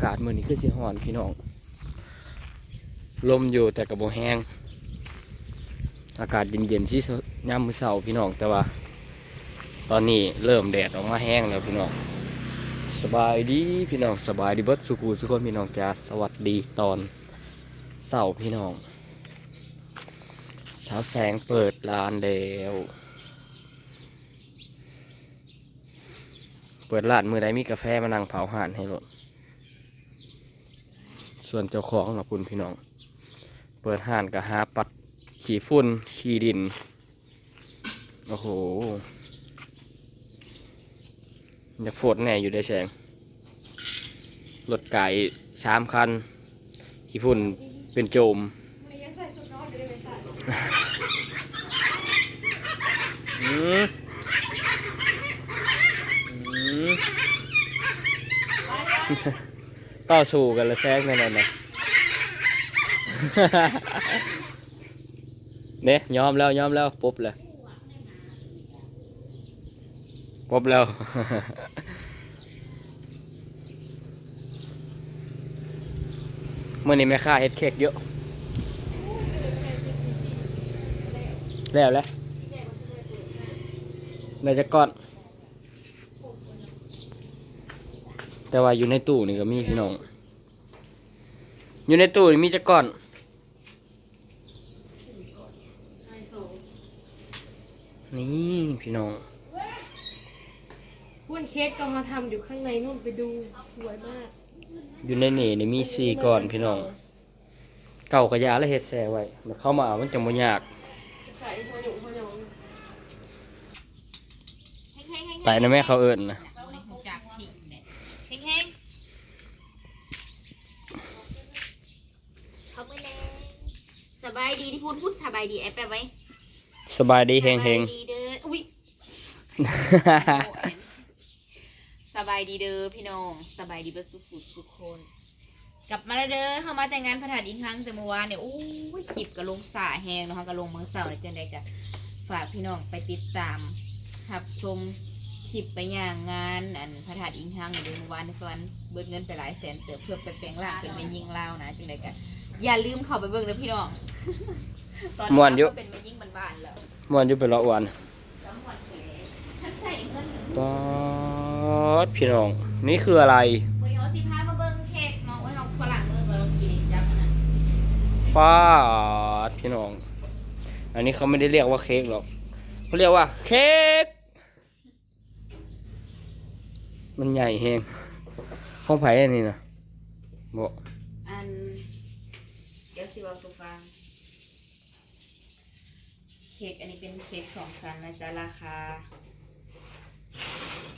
ากาศมื้อนี้คือสิร้อนพี่น้อง ลมอยู่แต่กระโบแห้ง อากาศเย็นๆที่ยามมื้อเช้าพี่น้องแต่ว่า ตอนนี้เริ่มแดดออกมาแห้งแล้วพี่น้อง สบายดีพี่น้องสบายดีเบิดสุขูสุกคนพี่น้องจ้าสวัสดีตอนเสาร์พี่น้อง สาวแสงเปิดร้านแล้วเปิดร้านมือใดมีกาแฟมานั่งเผาห่านให้รถ ส่วนเจ้าของนะคุณพี่น้อง เปิดห่านก็หาปัดขี่ฝุ่นขี่ดิน โอ้โห อยากโฟดแน่อยู่ได้แสงรถไก่สามคัน ขี่ฝุ่นเป็นโจมอืมอืม ต่อสู้กันและแซงนั่นน่ะเนี่ยยอมแล้วยอมแล้วปุ๊บเลยปุ๊บแล้วเมื่อนี้แม่ค้าเฮ็ดเค้กเยอะ แล้วแหละในจะก้อน แต่ว่าอยู่ในตู้นี่ก็มีพี่น้อง อยู่ในตู้นี่มีจะก้อนนี่พี่น้องวุ้นเค้กก็มาทำอยู่ข้างในนู่นไปดูสวยมาก อยู่ในนี่นี่มีสี่ก้อนพี่น้อง เก่ากระยาแล้วเฮ็ดแซ่ไว้มันเข้ามาเอามันจะบ่ยากใส่หัวหนุ่มหัวหยองไปนะแม่เขาเอิ้นนะ จากผีเนี่ยเฮงๆเขาไปเลยส บายดีที่พูดพูดสบายดีแอบแปลไว้สบายดีเฮงเฮงสบายดีเด้ออุ้ยสบายดีเด้อพี่น้องสบายดีเบดสุขุสุขคนกลับมาแล้วเด้อเข้ามาแต่งงานพระธาตุอีกครั้งแต่เมื่อวานเนี่ยอู้ยคลิปกับลงสาแหงเนาะกับลงเมืองเสาร์เนี่ยจังใดกะฝากพี่น้องไปติดตามรับชมคลิปไปย่างงานอันพระธาตุอิงหังเดี๋ยวเมื่อวานในสวรรค์เบิดเงินไปหลายแสนเติบเพื่อไปแปลงร่างเป็นแม่ยิงลาวนะจังใดกะ อย่าลืมเข้าไปเบิ่งนะพี่น้องตอนนี้เราก็เป็นแม่ยิงบ้านๆแล้วม่วนอยู่ไปเลาะวันแล้วหมดเลยถ้าใส่เงินป๊อดพี่น้อง นี่คืออะไรวันนี้เขาสิพามาเบิ่งเค้กเนาะไว้เอาฝรั่งเบิ่งแล้วกินจับอันนั้นป้าดพี่น้อง อันนี้เขาไม่ได้เรียกว่าเค้กหรอกเขาเรียกว่าเค้กมันใหญ่แฮงห้องไผ่อันนี้นะบอกอันเดี๋ยว สิเว่าสู่ฟังเค้กอันนี้เป็นเค้กสองชั้นนะจ๊ะราคา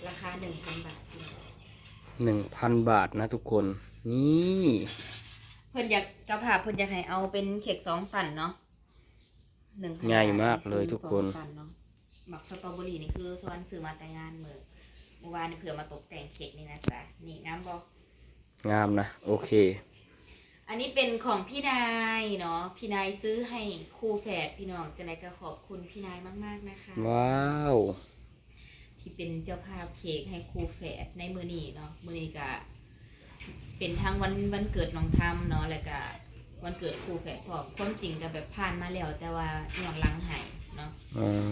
ราคาหนึ่งพันบาทหนึ่งพันบาทนะทุกคน นี่เพิ่นอยากเจ้าภาพเพิ่นอยากให้เอาเป็นเค้กสองสันเนาะหนึ่งใหญ่มากเลยทุกคนเนาะบักสตรอเบอรี่นี่คือสวรรค์ซื้อมาแต่งงานเมื่อเมื่อวานนี่เผื่อมาตกแต่งเค้กนี่นะจ๊ะนี่งามบอกงามนะ โอเค อันนี้เป็นของพี่นายเนาะพี่นายซื้อให้คู่แฝดพี่น้องจะไหนก็ขอบคุณพี่นายมาก ๆนะคะ ว้าว ที่เป็นเจ้าภาพเค้กให้คู่แฝดในมือนี้เนาะมือนี้ก็เป็นทางวันวันเกิดน้องทำเนาะแล้วก็วันเกิดคู่แฝดพร้อมความจริงก็แบบผ่านมาแล้วแต่ว่าย้อนหลังใหายเนาะอ่า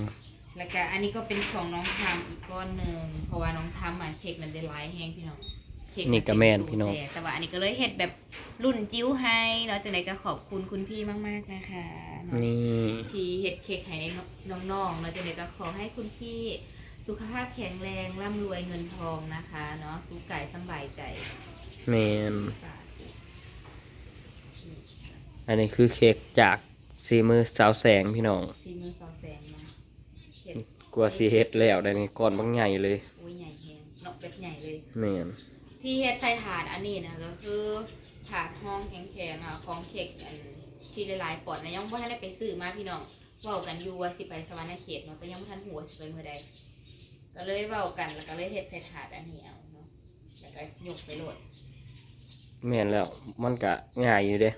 แล้วก็อันนี้ก็เป็นของน้องทำอีกก้อนหนึ่งเพราะว่าน้องทำอะเค้กมันได้หลายแห้งพี่น้องเค้ก นี่ก็แม่นพี่น้อง แต่ว่าอันนี้ก็เลยเฮ็ดแบบรุ่นจิ้วให้เนาะจังไดก็ขอบคุณคุณพี่มากๆนะคะเนาะนี่ ที่เฮ็ดเค้กให้น้องๆเนาะจังไดก็ขอให้คุณพี่ สุขภาพแข็งแรงร่ำรวยเงินทองนะคะเนาะสุขกายสำบายใจแมนอันนี้คือเค้กจากซีมือสาวแสงพี่น้องที่มือสาวแสงเนาะเฮ็ดกลัวสีเฮ็ดแล้วได้นี่ก้อนบางใหญ่เลยโอ้ยใหญ่แฮงเนาะแบบใหญ่เลย แมน ที่เฮ็ดใส่ถาดอันนี้นะก็คือถาดห้องแข็งๆอะของเค้กอันที่หลายๆปอนด์นะยังบ่ทันได้ไปซื้อมาพี่น้องเว้ากันอยู่ว่าสิไปสวรรค์เขตเนาะแต่ยังบ่ทันหัวาสิไปเมื่อใดก็เลยเว้ากันแล้วก็เลยเฮ็ดใส่ถาดอันนี้เอาเนาะแล้วก็ยกไปโหลดแมนแล้วมันก็ง่ายอยู่เด้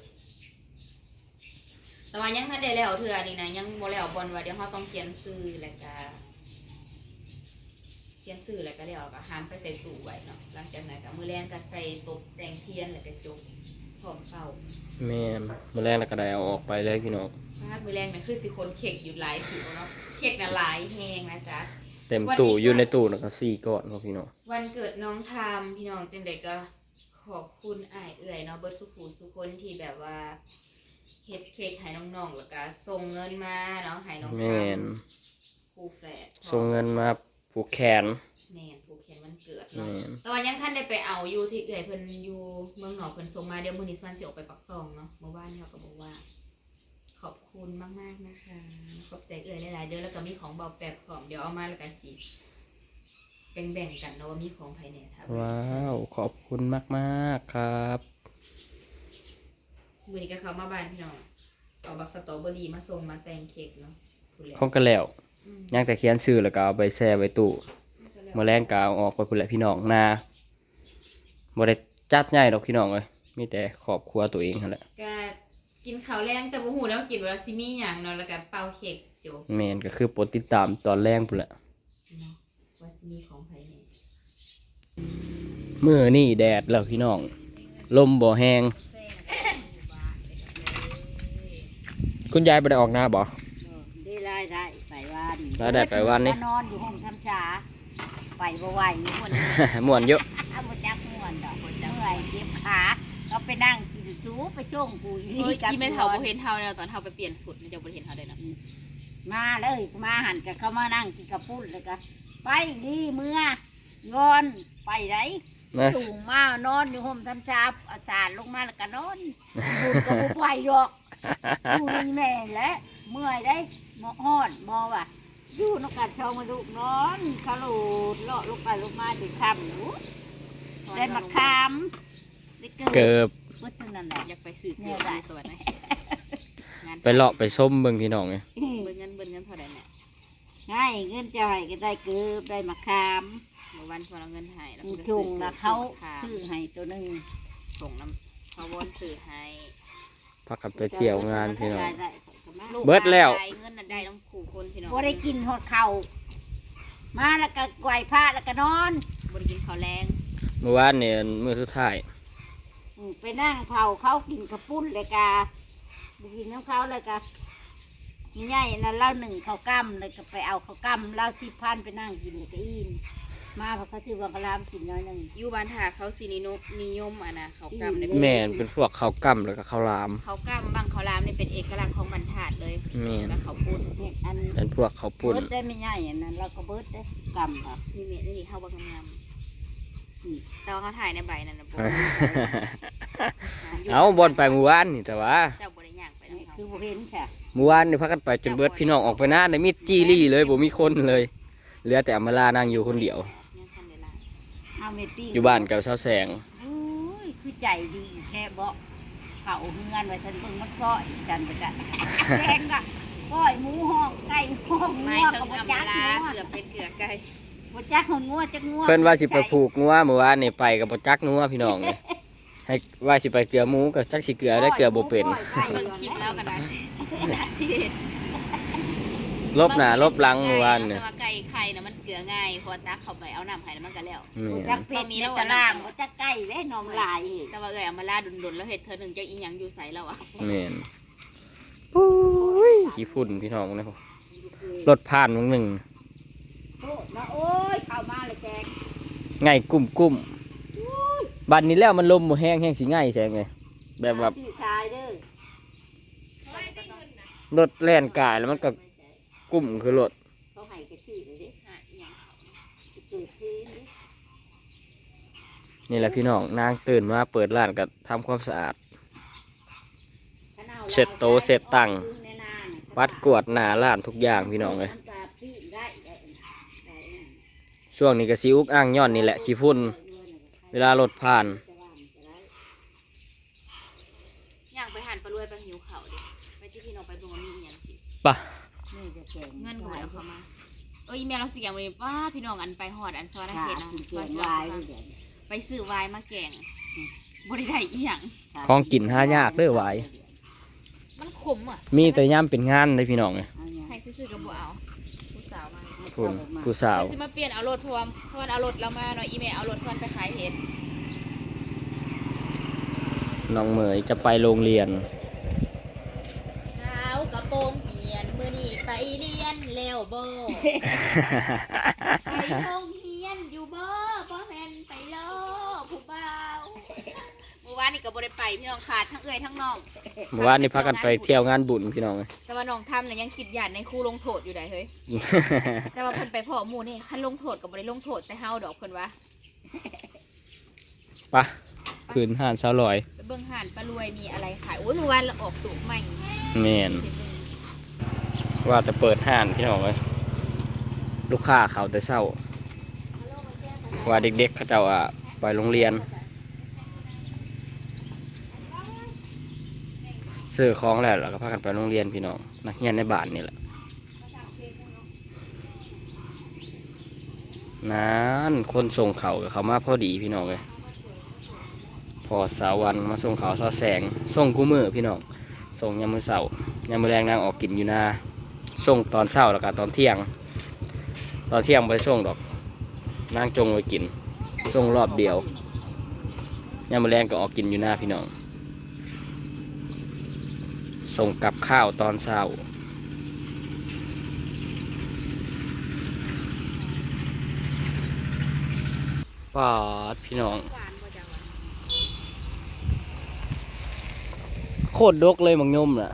แต่ว่ายังทันได้แล้วเทื่อนี่นะยังบ่แล้วบอนว่าเดี๋ยวเฮาต้องเขียนซื้อแล้วก็ เขียนสื่อแล้วก็เดี๋ยวก็หามไปใส่ตู้ไว้เนาะหลังจากนั้นก็มือแรงก็ใส่ตบแต่งเทียนแล้วก็จบพร้อมเข้าแม่นมื้อแรกแล้วก็ได้เอาออกไปเลยพี่น้องพาดมือแรงเนี่ยคือสิคนเค้กอยู่หลายผิวเนาะเค้กน่ะหลายแหงนะจ๊ะ เต็มตู้อยู่ในตู้แล้วก็สี่ก้อนพอพี่น้องวันเกิดน้องทามพี่น้องจังเด็กก็ขอบคุณอ้ายเอื่อยเนาะเบิร์ดสุขูสุคนที่แบบว่าเฮ็ดเค้กให้น้องๆแล้วก็ส่งเงินมาเนาะให้น้องแม่นครูแฝดส่งเงินมา ผูกแขน แม่นผูกแขนวันเกิดแม่เนาะนแต่ว่ายังท่านได้ไปเอาอยู่ที่เอื่อยเพิ่นอยู่เมืองหนอกเพิ่นส่งมาเดี๋ยวมื้อนี้มันสิออกไปปักซองเนาะเมื่อวานเขาก็บอกว่า ขอบคุณมากๆนะคะ ขอบใจเอื่อยหลายๆเด้อแล้วก็มีของเบาแปบของเดี๋ยวเอามาแล้วกันสิแบ่งๆกันเนาะว่ามีของภายในครับว้าวขอบคุณมากๆครับ มือนี้ก็เขามาบ้านพี่น้องเอาบักสตรอเบอรี่มาส่งมาแต่งเค้กเนาะพูดแล้ว ของกันแล้ว อืมยังแต่เขียนชื่อแล้วก็เอาไปแช่ไว้ตู้มื้อแรงก็เอาออกไปพุ่นแหละพี่น้องนาบ่ได้จัดใหญ่ดอกพี่น้องเอ้ยมีแต่ครอบครัวตัวเองนั่นแหละก็กินข้าวแรงแต่บ่ฮู้แล้วากินว่าซิมีหยังเนาะแล้วก็เป่าเค้กโจบแม่นก็คือโปรดติดตามตอนแรงพุ่นแหละเนาะว่าซิมีของภายในมื้อนี้แดดแล้วพี่น้อง ลมบ่แห้งคุณยายบ่ได้ออกนาบ่ ได้รายได้ไปวันรายได้ไปวันนี่ มานอนอยู่ห้องทำชาไปบ่ไหวนี่คนม่วนเยอะเอาบ่จักม่วนดอกบ่จักเมื่อยเจ็บขาเราไปนั่งกินจูไปช่วงกูอีเฮ้ยกับกินไม่เท่าบ่เห็นเท่าแล้วตอนเท่าไปเปลี่ยนสุดมันจะบ่เห็นเท่าได้เนาะมาเลยมาหันกับเขามานั่งกินกระปุ้นเลยก็ไปดีเมื่องอนไปไหนนะสูงมานอนอยู่ห้องทำชาอาสารลงมาแล้วก็นอนบุญก็บ่ไหวหรอกอยู่นี่แม่แหละเมื่อยได้ หมอฮ้อนหมอว่ะอยู่นกกัดชองมาลูกนอนขลุดเลาะลูกไปลูกมาติดคำหนูได้มาคามได้เกิเกิบพุทธนั่นแหละ อยากไปสื่อเกี่ยวกับสวัสดิ์นะงานไปเลาะไปส้มเบิ่งพี่น้องไงเบิ่งเงินเบิ่งเงินเท่าใดเนี่ยง่ายเงินจะให้ก็ได้เกิบได้มาคามเมื่อวันพอเราเงินให้แล้วมีก็ชงนะเขาค่ะซื้อให้ตัวหนึ่งส่งน้ำเขาวนสื่อให้พักกันไปเที่ยวงานพี่น้องได้ได้ก็มา ลูกเบิดแล้ว ได้เงินน่ะได้ต้องขู่คนพี่น้องบ่ได้กินหดเข่ามาแล้วก็ไหวผ้าแล้วก็นอนบ่ได้กินข้าวแรงเมื่อวานเนี่ยมื้อสุดท้ายอืมไปนั่งเผาเขากินกระปุ้นเลยกาไปกินน้ำเขาเลยกามีใหญ่นะเล่าหนึ่งเขาวกั้มเลยก็ไปเอาเขาวกั้มเล่าสิบพันไปนั่งกินเลยก็อิ่ม มาเพราะเขาซื้อวังกะลามกินน้อยหนึ่งอยู่บ้านถาดเขาสินินกนิยมอะนะเขากำในแม่นเป็นพวกข้าวกั้มแล้วก็ข้าวหลามเขากำบางเขารามนี่เป็นเอกลักษณ์ของบรรทัดเลยแม่นแล้วเขาปุ้นเนี่ยอันเป็นพวกข้าวปุ้นเบิดได้ไม่ใหญ่อันนั้นเราก็เบิดได้กำอะนี่เมนี่เขาบางงามแต่ว่าเขาถ่ายในใบนั่นนะบ่เอาบอลไปเมื่อวานนี่แต่ว่าเจ้าบริย่างไปนะนี่เขาคือบ่เห็นค่ะเมื่อวานนี่พักกันไปจนเบิดพี่น้องออกไปหน้าในมีดจี้รี่เลยบ่มีคนเลยเหลือแต่อำมาลานั่งอยู่คนเดียว เนี่ยทันเวลา เอาเมตี้อยู่บ้านกับเช้าแสงโอ้ยคือใจดีแค่บอกเผาเฮือนไว้ทันเพิ่งมันก้อยสันไปกันแกงกะก้อยหมูห้องไก่ห้องไม่งัวเทิกับงบ่อำจัมากลางัวเกือบเป็นเกือบไก่บ่จักหนงัวจักงัวเพิ่นว่าสิไปผูกงัวเมื่อวานนี่ไปกับบ่จักงัวพี่น้องเลยให้ว่าสิไปเกลือหมูกับจักสิเกลือได้เกลือบ่เป็นก้อยไก่เบิ่งคลิปแล้วก็ได้สิได้สิเห็น ลบหน้าลบหลังเมื่อวานเนี่เนี่ยยว่าไก่ไข่น่ะมันเกลือง่ายพอตักเข้าไปเอาน้ำไข่แล้วมันก็แล้วแม่บ่นจักเป็ดในตารางบ่จักไก่ได้นมลายเห็นแต่ว่าเอ้ยอำมาลาดุนๆแล้วเฮ็ดเธอหนึ่งเจ้าอีหยังอยู่ใสแล้วอะแม่นปุ้ยขี้ฝุ่นพี่น้องนะผมรถผ่านวงหนึ่งโอ้มาโอ้ยเข้ามาเลยแจงไงกุ้มกุ้มบัดนี้แล้วมันลมบ่แห้งแห้งสิง่ายแสงไงแบบว่าพี่ชายเด้อรถแล่นกายแล้วมันก็ กุ้มคือรถเขาให้กระชื่อเลยเด้หาอีหยังเกิดขึ้นเด้นี่แหละพี่น้องนางตื่นมาเปิดร้านก็ทำความสะอาดเสร็จโต๊ะเสร็จตั้งวัดกวดหน้าร้านทุกอย่างพี่น้องเลยมันก็ปิ้งได้ได้ได้นะช่วงนี้ก็สิอุกอ้างย้อนนี่แหละขี้ฝุ่นเวลารถผ่านย่างไปหันไปรวยไปหิวเขาดิไปที่พี่น้องไปเบิ่งว่ามีอีหยังกินปะ นี่จะแกง เงินกูเดี๋ยวเขามา เอ้ยแม่เราสิแกงวันนี้ป้าพี่น้องอันไปหอดอันซอยนาค่ะเขตนะกินซเกอยงซอลายยเดี๋ยวไปซื้อไวน์มาแกงบริได้อีหยังของกินหายากเด้อหวายมันขมอะมีแต่ย่ำเป็นงานเลยพี่น้องเลยเอาอย่างให้ซื้อๆกับบัวเอาผู้สาวมาเอาคุณผู้สาวเดี๋ยวสิมาเปลี่ยนเอารถเพราะว่าเพราะว่าเอารถเรามาเนาะอีเมลเอารถส่วนไปขายเห็ดน้องเหมยจะไปโรงเรียนสาวกระโปรงเหียนมือนี่ ไปเรียนเร็วโบไปโรงเรียนอยู่บ่บ่แม่นไปโลกผู้บ่าวเมื่อวานนี่ก็บ่ได้ไปพี่น้องขาดทั้งเอ้ยทั้งน้อง เมื่อวานนี้พากันไปเที่ยวงานบุญพี่น้องเลยแต่ว่าน้องทำเนี่ยยังคิดหยาดในครูลงโทษอยู่ได้เฮ้ย แต่ว่าเพิ่นไปพ่อหมู่นี่คันลงโทษก็บ่ได้ลงโทษแต่เฮาดอกเพิ่นว่าปะคืนห่านสาวลอย ไปเบิ่งห่านปลารวยมีอะไรขายโอ้ยเมื่อวานเราออกสูตรใหม่แมน ว่าจะเปิดห้านพี่น้องเลยลูกค้าเขาแต่เศร้า ว่าเด็กๆเขาจ้าอะไปโรงเรียนซื้อของแล้วแล้วก็พากันไปโรงเรียนพี่น้องนักเรียนในบ้านนี่แหละนั้นคนส่งเขากับเขามาพอดีพี่น้องเลยพอสาววันมาส่งเขาสาแสงส่งกู้มือพี่น้องส่งยามมือเสาร์ยามมือแรงนางออกกินอยู่นา ส่งตอนเช้าแล้วก็ตอนเที่ยง ตอนเที่ยงไปส่งดอกนางจงไว้กินส่งรอบเดียวยามมแรงก็ออกกินอยู่หน้าพี่น้อง ส่งกับข้าวตอนเช้าปอดพี่น้อง โคตรดกเลยมังยมน่ะ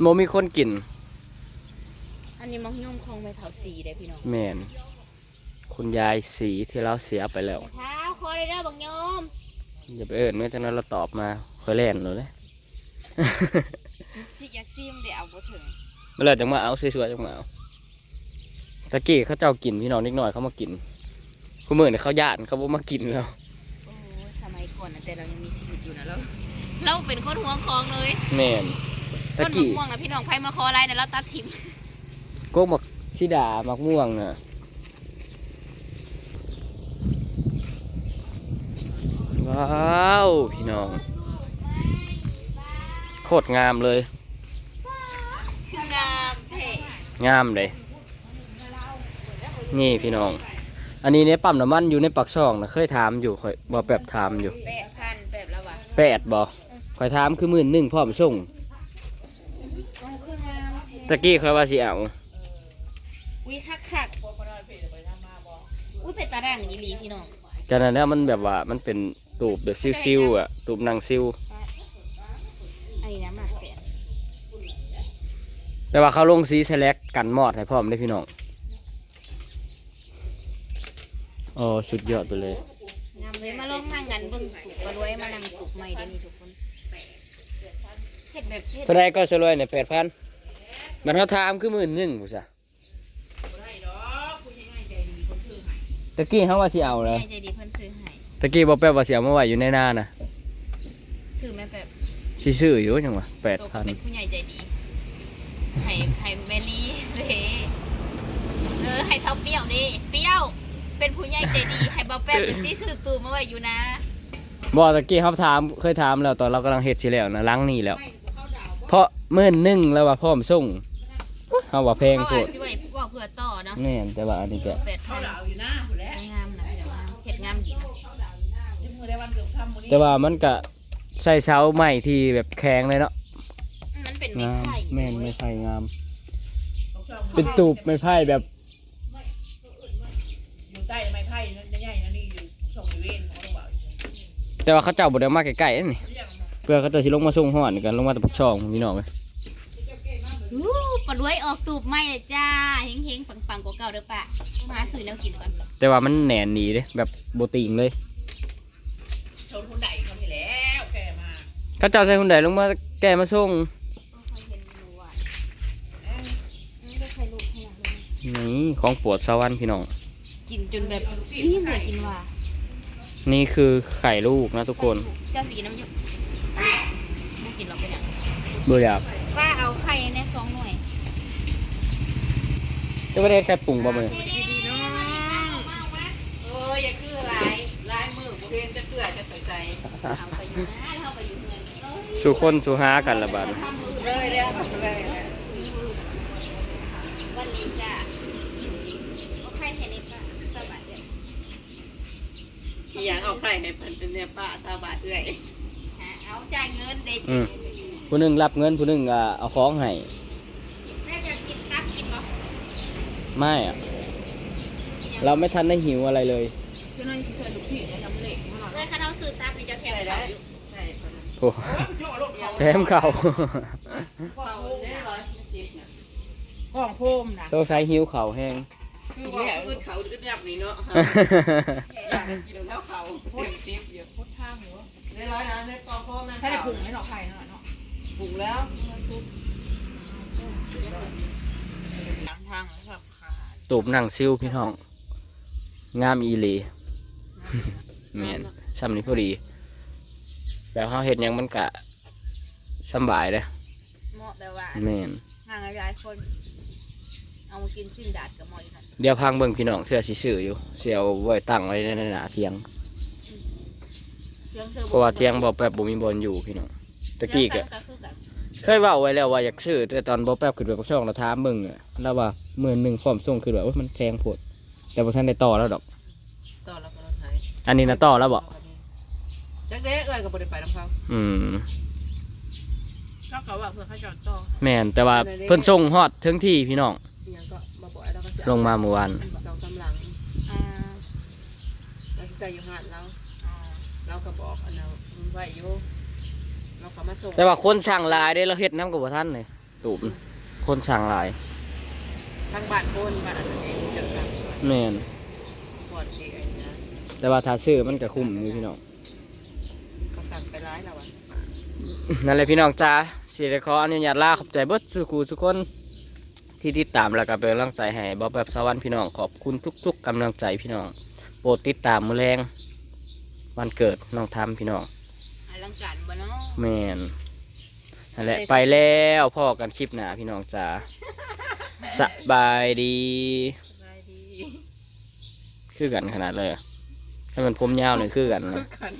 โมมีคนกิน อันนี้มังยุ่มของใบเถาสีได้พี่น้องแมนคุณยายสีที่เราเสียไปแล้วเท้าคอเลยเด้อบังยมอย่าไปเอิญเมื่อจากนั้นเราตอบมาคอยเล่นเลยสิอยากซิมเดี๋ยวเอาบ่ถึงเมื่อไรจังมาเอาสวยๆจังมาเอาตะกี้เขาเจ้ากินพี่น้องนิดหน่อยเขามากินคุณมือเนี่ยเขาญาติเขาบ่มากินแล้วโอ้ยสมัยก่อนนะแต่เรายังมีชีวิตอยู่นะเราเราเป็นคนหัวคองเลยแม่นต้ตะนมะกี้ม่วงนะพี่น้องไผมาคออะไรนะเราตัดทิม โกมักชิดามักม่วงน่ะว้าว พี่น้อง โคตรงามเลยคืองามเท่งามเลย นี่พี่น้อง อันนี้เนี่ยปั๊มน้ำมันอยู่ในปักช่องนะเคยถามอยู่คอยบอแบบถามอยู่แปดพันแบบละวะแปดบอคอยถามคือหมื่นหนึ่งพร้อมส่งโอ้คืองามเท่ตะกี้คอยว่าสิเอา อุ้ยคักคักอุ้ยเป็ดตาด่างอีหลีพี่น้องกันนั้นแล้วมันแบบว่ามันเป็นตูบแบบซิวๆอะตูบนางซิว อันนี้นะหมากแปดแต่ว่าเขาลงสีเซเล็กกันมอดให้พร้อมได้อพี่น้องโอ้สุดยอดไปเลย งามเลยมาลองนั่งกันเบิ่งตุกกระรวยมานั่งตุกใหม่ได้นี่ทุกคนเฮ็ดแบบเฮ็ด เท่าไรก็สรวยในแปดพันมันเขาถามคือหมื่นหนึ่งผู้ชะ ตะกี้เขาว่าสิเอาเลยใจดีเพิ่นซื้อให้ตะกี้บอกแป๊บว่าเสียมาไว้อยู่ในหน้านะซื้อแม่แบบสิซื้ออยู่ยังวะแปดตกพันเป็นผู้ใหญ่ใจดีให้ให้แมลี่เลยเออให้เซาเปรี้ยวดิเปรี้ยว เป็นผู้ใหญ่ใจดี ให้เบาแป๊บเป็นที่ซื้อตูมาไว้อยู่นะบอกตะกี้เขาถามเคยถามแล้วตอนเรากำลังเฮ็ดสิแล้วนะล้างนี่แล้ว เพราะหมื่นหนึ่งแล้วว่าพร้อมส่งเขาว่าแพงเขาโพอาดจสิไว้บอก เพื่อต่อเนาะแม่นแต่ว่าอันนี้ก็แปดพันงามนะเดี๋ยวงามเห็ดงามดีนะแต่ว่ามันก็ใส่เสาใหม่ที่แบบแข็งเลยเนาะมันเป็นไม้งามไผ่แม่นไม่ไผ่งามเป็นตูบไม่ไผ่แบบอยู่ใต้ไม้ไผ่นั่นใหญ่ๆนั่นนี่อยู่ส่งอยู่เวนเขาบอกว่าแต่ว่าเขาเจ้าบ่ได้มาใกล้ๆนั่นนี่เพื่อเขาจะสิลงมาส่งห่อนกันลงมาตะปักช่องพี่น้องเอ้ยอู้ ปลาด้วยออกตูบไหมเลยจ้าเฮงเฮงปังปังๆกว่าเก่าเด้อปะมาหาซื้อแนวกินก่อนแต่ว่ามันแหนนหนีเด้แบบโบติงเลยชนคนใดเขาไม่แล้วแกมาเขาเจ้าใส่หุ่นใดลงมาแก้มาส่งก็เคยเห็นอยู่อะไม่ได้ใครรู้ขนาดนี้นี่ของโปวดสวรรค์พี่น้องกินจนแบบนี่เลยกินว่านี่คือไข่ลูกนะทุกคน เจ้าสีน้ำหยกไม่กินหรอกเป็นอย่างบ่อยาก ป้าเอาไข่ในสองหน่วย จะไม่ได้ไข่ปรุงบ่มื้อดีๆน้องเอออย่าคือลายลายมือบุเรนจะเกลือจะใส่ใส่เอาไปอยู่นะเอาไปอยู่เงินเอ้ยสู่คนสู่หากันละบาดเลยแล้วเลยวันนี้จ้ะเห็นนี่ป่ะสบายเลยอีหยังเอาไข่ให้เพิ่นเป็นเนี่ยป้าสาวบาทเอื้อยหาเอาจ่ายเงินเด็กอืมผู้หนึงรับเงินผู้หนึงก็เอาของให้ แม่จะกินตับกินบ่ ไม่อะเราไม่ทันได้หิวอะไรเลยก็นั่งเฉยๆลูกศิษย์เนี่ยยังเล็กมาหน่อยเลยข้าเท้าซื้อตับนี่จะแถมเขาอยู่ใช่เพิ่นโอ้แถมเขาเอาได้ร้อยสิบเนี่ยกล้องโพมนะโซใช้หิวเขาแห้งคือว่าขึ้นเขาขึ้นยับนี่เนาะอยากกินแล้วเขาเต็มจิ๊บอยู่พุทธางหัวได้ร้อยนะได้กองพร้อมนะถ้าได้ผุ่งให้หน่อไข่หน่อยเนาะปรุงแล้วหลัง ทางนะครับขาตูบนั่งซิวพี่น้อง งามอีหลีแม่นซ้ำนี้พอดีแต่เขาเห็นยังมันกะสำบายเลยเหมาะแบบว่าแม่นห่างหลายคน เอามากินชิ้นดาดกับหมออยู่นั่นเดี๋ยวพังเบิ่งพี่น้องเสื้อสิซื้ออยู่เสียวไว้ตั้งไว้ในหน้าเทียงเครื่องซื้อเพราะว่าเทียงบ่แป๊บบ่มีบอลอยู่พี่น้องตะกี้ก็คือกัน เคยเว้าไว้แล้วว่าอยากซื้อแต่ตอนบ่แป๊บขึ้นไปกับช่องเราถามเบิ่งอะแล้วว่าหมื่นหนึ่งพร้อมส่งคือแบบว่ามันแพงโพดแต่บ่ทันได้ต่อแล้วดอก ต่อแล้วก็รถไถอันนี้นะต่อแล้วบ่จักเด้เอ้ยก็บ่ได้ไปนำเขาอืมก็เขาว่าเพื่อเขาจอดต่อแม่นแต่ว่าเพิ่นส่งฮอดถึงที่พี่น้องอีหยังก็มาบ่อยแล้วก็สิลงมาเมื่อวานสองสามหลังอ่าเราสิใส่อยู่หาดเราเราก็บอกอันนั้นไว้อยู่ เราเขามาส่งแต่ว่าคนสั่งหลายได้เราเฮ็ดน้ำกับบ่ทันเลยตูบคนสั่งหลายทางบ้านโคนบ้านอันนั้นเองเดี๋ยวสั่งก่อนแม่นก่อนที่ไอ้นะแต่ว่าถ้าซื้อมันก็คุ้มอยู่พี่น้องเขาสั่งไปร้ายแล้วอะนั่นแหละพี่น้องจ้าสิได้ขออนุญาตลาขอบใจเบิดสุกูทุกคนที่ติดตามแล้วก็เป็นกำลังใจให้บ่แบบสวรรค์พี่น้องขอบคุณทุก ๆกำลังใจพี่น้อง โปรดติดตามมื้อแรงวันเกิดน้องทำพี่น้องอ ลังการบ่เนาะแมนนั่นแหละไปแล้วพ่อกันคลิปหนาพี่น้องจ้าสบายดี สบายดีคือกันขนาดเลยอะถ้มันผมยาวเลยคือกันเลยกัน